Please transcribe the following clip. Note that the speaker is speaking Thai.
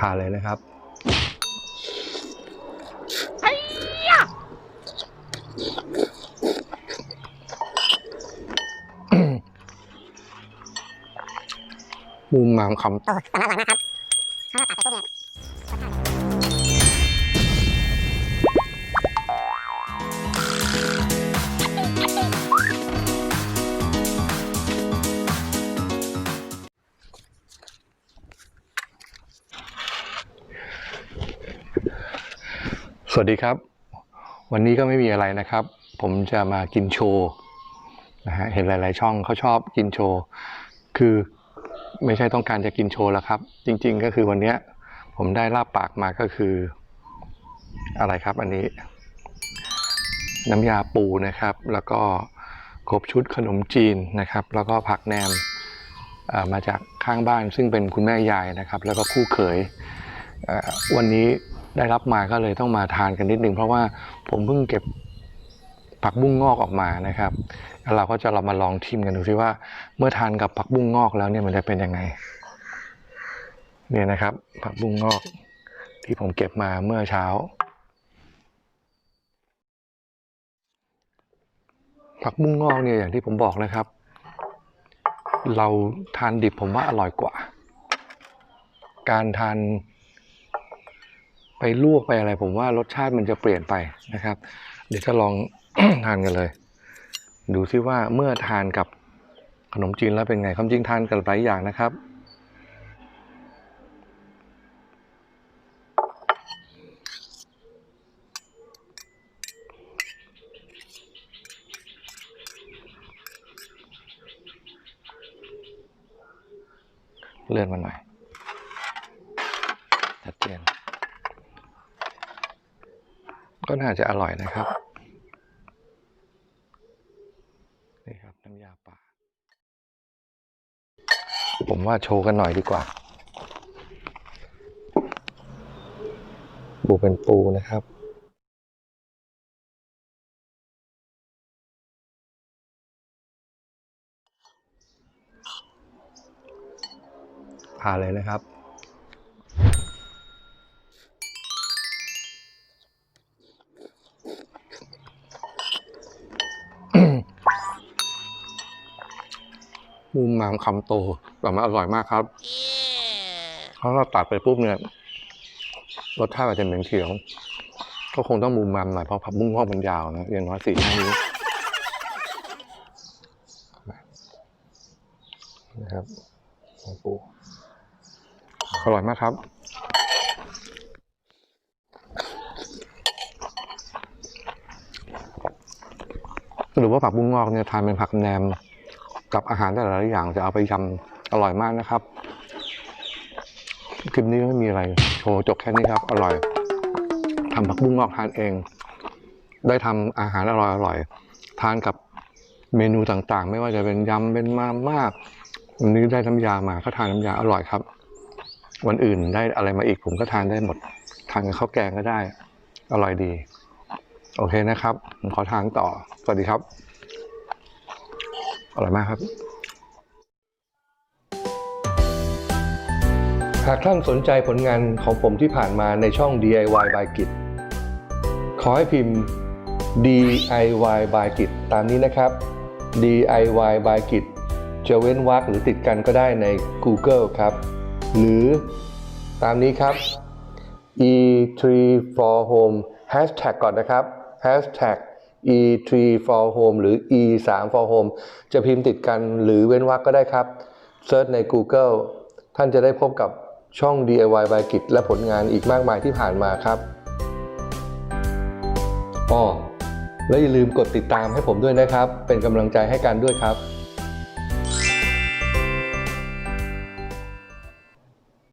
ทานเลยนะครับมุมมามคำโอ้แต่อร่อยมากครับข้าวตัดไปปุ๊บเนี่ย สวัสดีครับ วันนี้ก็ไม่มีอะไรนะครับ ผมจะมากินโชว์นะฮะเห็นหลาย ๆ ช่องเขาชอบกินโชว์คือไม่ใช่ต้องการจะกินโชว์แล้วครับ จริง ๆ ก็คือวันนี้ผมได้ลาบปากมาก็คืออะไรครับ อันนี้ น้ำยาปูนะครับ แล้วก็ครบชุดขนมจีนนะครับ แล้วก็ผักแหนมมาจากข้างบ้านซึ่งเป็นคุณแม่ยายนะครับ แล้วก็คู่เขยวันนี้ ได้รับมาก็เลยต้องมาทานกันนิดนึงเพราะว่าผมเพิ่งเก็บผักบุ้งงอกออกมานะครับแล้วเราก็จะเรามาลองชิมกันดูซิว่า เมื่อทานกับผักบุ้งงอกแล้วเนี่ยมันจะเป็นยังไง เนี่ยนะครับ ผักบุ้งงอก ที่ผมเก็บมาเมื่อเช้า ผักบุ้งงอกเนี่ยอย่างที่ผมบอกนะครับ เราทานดิบผมว่าอร่อยกว่า การทาน ไปลวกไปอะไร ผมว่ารสชาติมันจะเปลี่ยนไปนะครับ เดี๋ยวจะลองทานกันเลย ดูซิว่าเมื่อทานกับขนมจีนแล้วเป็นไงความจริงทานกันหลายอย่างนะครับ เลื่อนมาหน่อยชัดเจน ก็น่าจะอร่อยนะครับ นี่ครับน้ำยาป่า ผมว่าโชว์กันหน่อยดีกว่า ปูเป็นปูนะครับทานเลยนะครับ มุมมามคำโตแต่มันอร่อยมากครับเพราะเราตัดไปปุ๊บเนี่ยรสชาติอาจจะเหม็นเขียว ก็คงต้องมุมมามหน่อยเพราะผักบุ้งงอกมันยาวนะอย่างน้อยสี่ห้านิ้วนะครับของปูอร่อยมากครับหรือว่าผักบุ้งงอกเนี่ยทานเป็นผักแหนม กับอาหารแต่ละอย่างจะเอาไปยำอร่อยมากนะครับ คลิปนี้ไม่มีอะไร โชว์จบแค่นี้ครับ อร่อยทำผักบุ้งงอกทานเอง ได้ทำอาหารอร่อยอร่อยทานกับเมนูต่างๆ ไม่ว่าจะเป็นยำเป็นมาม่าวันนี้ได้น้ำยามาก็ทานน้ำยาอร่อยครับ วันอื่นได้อะไรมาอีกผมก็ทานได้หมด ทานกับข้าวแกงก็ได้ อร่อยดี โอเคนะครับผมขอทานต่อ สวัสดีครับ อร่อยมากครับ หากท่านสนใจผลงานของผมที่ผ่านมาในช่อง DIY by Git ขอให้พิมพ์ DIY by Git ตามนี้นะครับ DIY by Git จะเว้นวรรคหรือติดกันก็ได้ใน Google ครับ หรือตามนี้ครับ e3 for home hashtag ก่อนนะครับ hashtag e3 for home หรือ e3 for home จะพิมพ์ติดกันหรือเว้นวรรคก็ได้ครับเซิร์ชใน Google ท่านจะได้พบกับช่อง DIY by กิจและผลงานอีกมากมายที่ผ่านมาครับอ้อและอย่าลืมกดติดตามให้ผมด้วยนะครับ เป็นกำลังใจให้กันด้วยครับ